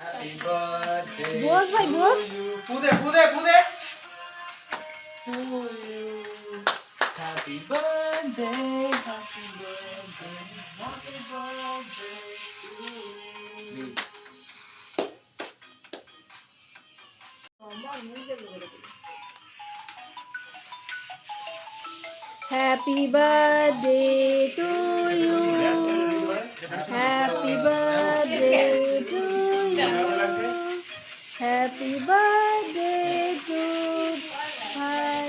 Happy birthday বস ভাই, to boss. you. পুদে পুদে পুদে to you. Happy birthday, happy birthday, happy birthday to you. Happy birthday to you Happy birthday to ভাই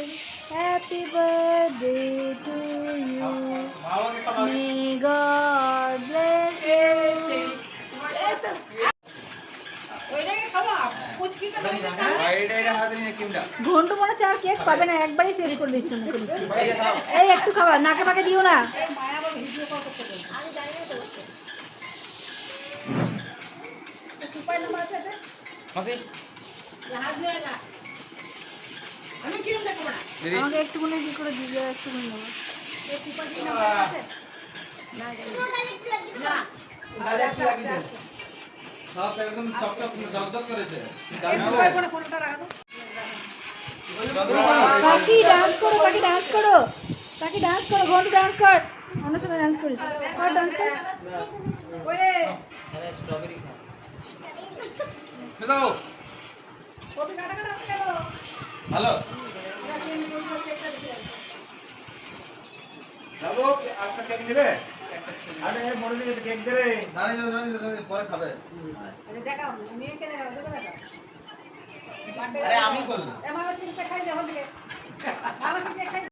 happy birthday to you may God bless you এটা এটা হাতে নিয়ে কিমটা ঘন্টু মনে হচ্ছে আর cake পাবে না একবারই শেষ করে দিচ্ছ এই একটু খাবার নাকে পাকে দিও না। মাসি? দিদি। আমাকে একটু মনে কি করে দিলে একটু মনে নেব সব একদম চকচক জগজগ ডান্স করো পাখি ডান্স করো। পাখি ডান্স করো ঘন্টু ডান্স কর। অন্য সময় ডান্স করিস। ডান্স কর। স্ট্রবেরি খা। একটা কেক নেবে আরে বড় দিকে কেক দে রে জানি জানি জানি জানি, পরে খাবে। আরে আমি করলাম।